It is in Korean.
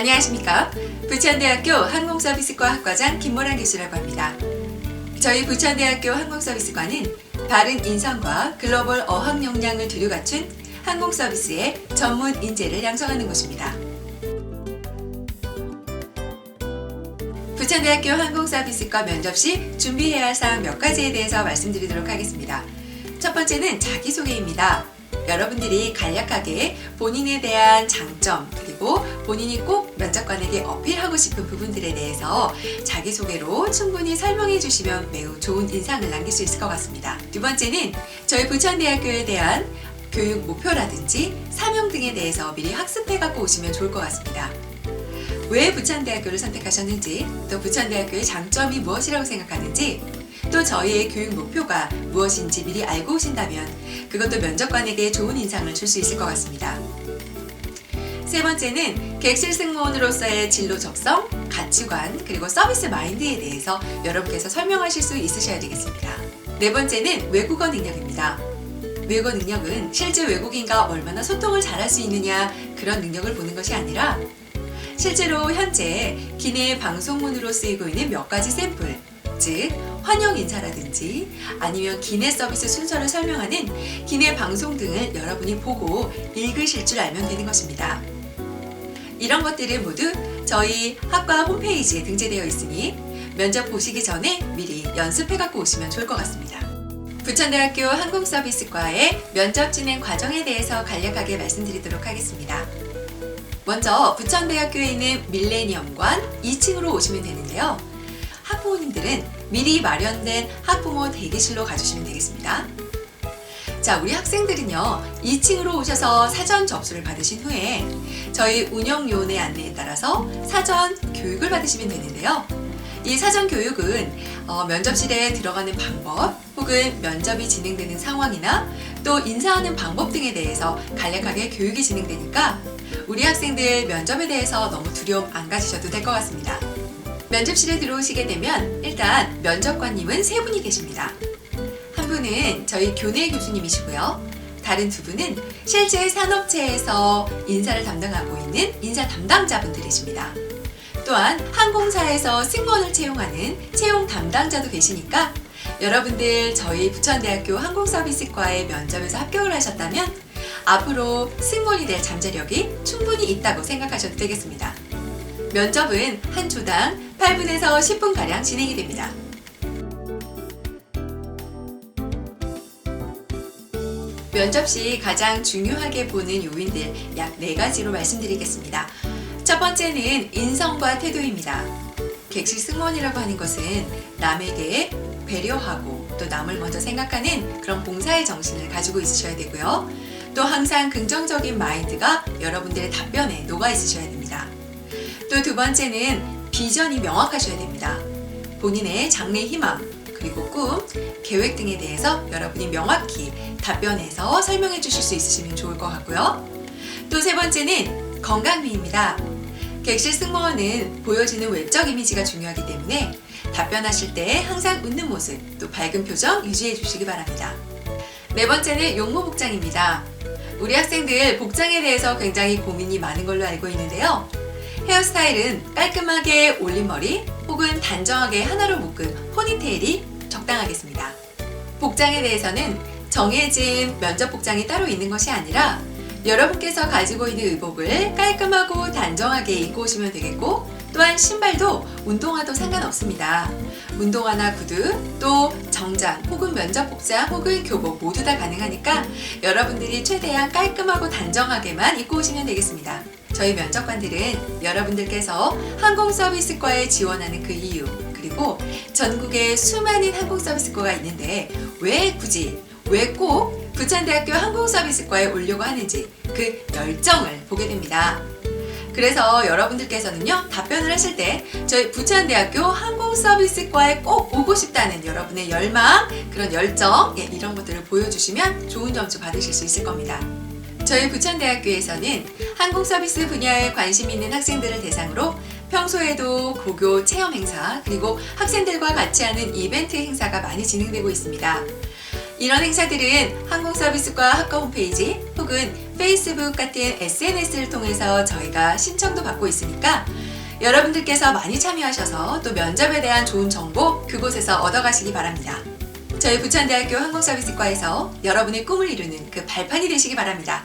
안녕하십니까. 부천대학교 항공서비스과 학과장 김모란 교수라고 합니다. 저희 부천대학교 항공서비스과는 바른 인성과 글로벌 어학 역량을 두루 갖춘 항공서비스의 전문 인재를 양성하는 곳입니다. 부천대학교 항공서비스과 면접 시 준비해야 할 사항 몇 가지에 대해서 말씀드리도록 하겠습니다. 첫 번째는 자기소개입니다. 여러분들이 간략하게 본인에 대한 장점 그리고 본인이 꼭 면접관에게 어필하고 싶은 부분들에 대해서 자기소개로 충분히 설명해 주시면 매우 좋은 인상을 남길 수 있을 것 같습니다. 두 번째는 저희 부천대학교에 대한 교육 목표라든지 사명 등에 대해서 미리 학습해 갖고 오시면 좋을 것 같습니다. 왜 부천대학교를 선택하셨는지, 또 부천대학교의 장점이 무엇이라고 생각하는지, 또 저희의 교육 목표가 무엇인지 미리 알고 오신다면 그것도 면접관에게 좋은 인상을 줄 수 있을 것 같습니다. 세 번째는 객실 승무원으로서의 진로 적성, 가치관, 그리고 서비스 마인드에 대해서 여러분께서 설명하실 수 있으셔야 되겠습니다. 네 번째는 외국어 능력입니다. 외국어 능력은 실제 외국인과 얼마나 소통을 잘할 수 있느냐 그런 능력을 보는 것이 아니라 실제로 현재 기내 방송문으로 쓰이고 있는 몇 가지 샘플, 즉 환영 인사라든지 아니면 기내 서비스 순서를 설명하는 기내 방송 등을 여러분이 보고 읽으실 줄 알면 되는 것입니다. 이런 것들은 모두 저희 학과 홈페이지에 등재되어 있으니 면접 보시기 전에 미리 연습해 갖고 오시면 좋을 것 같습니다. 부천대학교 항공서비스과의 면접 진행 과정에 대해서 간략하게 말씀드리도록 하겠습니다. 먼저 부천대학교에 있는 밀레니엄관 2층으로 오시면 되는데요. 학부모님들은 미리 마련된 학부모 대기실로 가주시면 되겠습니다. 자, 우리 학생들은요, 2층으로 오셔서 사전 접수를 받으신 후에 저희 운영요원의 안내에 따라서 사전 교육을 받으시면 되는데요. 이 사전 교육은 어, 면접실에 들어가는 방법 혹은 면접이 진행되는 상황이나 또 인사하는 방법 등에 대해서 간략하게 교육이 진행되니까 우리 학생들 면접에 대해서 너무 두려움 안 가지셔도 될 것 같습니다. 면접실에 들어오시게 되면 일단 면접관님은 세 분이 계십니다. 한 분은 저희 교내 교수님이시고요. 다른 두 분은 실제 산업체에서 인사를 담당하고 있는 인사 담당자분들이십니다. 또한 항공사에서 승무원을 채용하는 채용 담당자도 계시니까 여러분들 저희 부천대학교 항공서비스과의 면접에서 합격을 하셨다면 앞으로 승무원이 될 잠재력이 충분히 있다고 생각하셔도 되겠습니다. 면접은 한 조당 8분에서 10분가량 진행이 됩니다. 면접 시 가장 중요하게 보는 요인들 약 4가지로 말씀드리겠습니다. 첫 번째는 인성과 태도입니다. 객실 승무원이라고 하는 것은 남에게 배려하고 또 남을 먼저 생각하는 그런 봉사의 정신을 가지고 있으셔야 되고요. 또 항상 긍정적인 마인드가 여러분들의 답변에 녹아 있으셔야 됩니다. 또 두 번째는 비전이 명확하셔야 됩니다. 본인의 장래 희망, 그리고 꿈, 계획 등에 대해서 여러분이 명확히 답변해서 설명해 주실 수 있으시면 좋을 것 같고요. 또 세 번째는 건강미입니다. 객실 승무원은 보여지는 외적 이미지가 중요하기 때문에 답변하실 때 항상 웃는 모습, 또 밝은 표정 유지해 주시기 바랍니다. 네 번째는 용모 복장입니다. 우리 학생들 복장에 대해서 굉장히 고민이 많은 걸로 알고 있는데요. 헤어스타일은 깔끔하게 올린 머리 혹은 단정하게 하나로 묶은 포니테일이 적당하겠습니다. 복장에 대해서는 정해진 면접 복장이 따로 있는 것이 아니라 여러분께서 가지고 있는 의복을 깔끔하고 단정하게 입고 오시면 되겠고 또한 신발도 운동화도 상관없습니다. 운동화나 구두, 또 정장 혹은 면접 복장 혹은 교복 모두 다 가능하니까 여러분들이 최대한 깔끔하고 단정하게만 입고 오시면 되겠습니다. 저희 면접관들은 여러분들께서 항공 서비스과에 지원하는 그 이유, 그리고 전국에 수많은 항공 서비스과가 있는데 왜 굳이, 왜 꼭 부천대학교 항공 서비스과에 오려고 하는지 그 열정을 보게 됩니다. 그래서 여러분들께서는요, 답변을 하실 때 저희 부천대학교 항공서비스과에 꼭 오고 싶다는 여러분의 열망, 그런 열정, 예, 이런 것들을 보여주시면 좋은 점수 받으실 수 있을 겁니다. 저희 부천대학교에서는 항공 서비스 분야에 관심 있는 학생들을 대상으로 평소에도 고교 체험 행사, 그리고 학생들과 같이 하는 이벤트 행사가 많이 진행되고 있습니다. 이런 행사들은 항공 서비스과 학과 홈페이지 혹은 페이스북 같은 SNS를 통해서 저희가 신청도 받고 있으니까 여러분들께서 많이 참여하셔서 또 면접에 대한 좋은 정보 그곳에서 얻어가시기 바랍니다. 저희 부천대학교 항공서비스과에서 여러분의 꿈을 이루는 그 발판이 되시기 바랍니다.